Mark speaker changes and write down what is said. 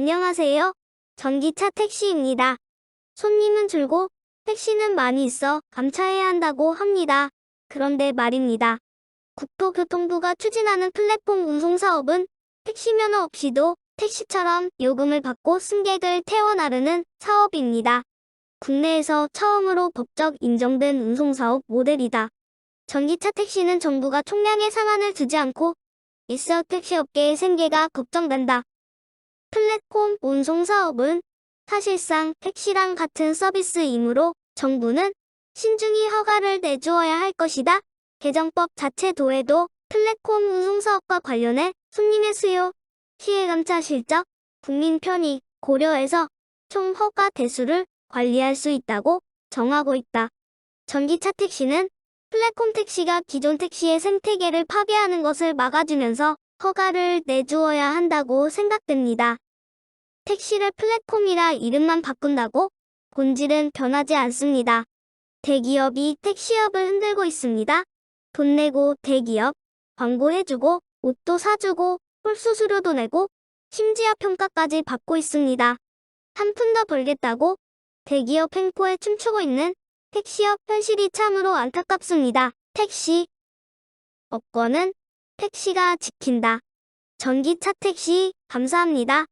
Speaker 1: 안녕하세요. 전기차 택시입니다. 손님은 줄고 택시는 많이 있어 감차해야 한다고 합니다. 그런데 말입니다. 국토교통부가 추진하는 플랫폼 운송 사업은 택시 면허 없이도 택시처럼 요금을 받고 승객을 태워 나르는 사업입니다. 국내에서 처음으로 법적 인정된 운송사업 모델이다. 전기차 택시는 정부가 총량의 상한을 두지 않고 있어 택시업계의 생계가 걱정된다. 플랫폼 운송 사업은 사실상 택시랑 같은 서비스이므로 정부는 신중히 허가를 내주어야 할 것이다. 개정법 자체 도에도 플랫폼 운송 사업과 관련해 손님의 수요, 피해 감차 실적, 국민 편익 고려해서 총 허가 대수를 관리할 수 있다고 정하고 있다. 전기차 택시는 플랫폼 택시가 기존 택시의 생태계를 파괴하는 것을 막아주면서 허가를 내주어야 한다고 생각됩니다. 택시를 플랫폼이라 이름만 바꾼다고 본질은 변하지 않습니다. 대기업이 택시업을 흔들고 있습니다. 돈 내고 대기업, 광고 해주고, 옷도 사주고, 홀수 수료도 내고, 심지어 평가까지 받고 있습니다. 한 푼 더 벌겠다고 대기업 횡포에 춤추고 있는 택시업 현실이 참으로 안타깝습니다. 택시 업권은 택시가 지킨다. 전기차 택시 감사합니다.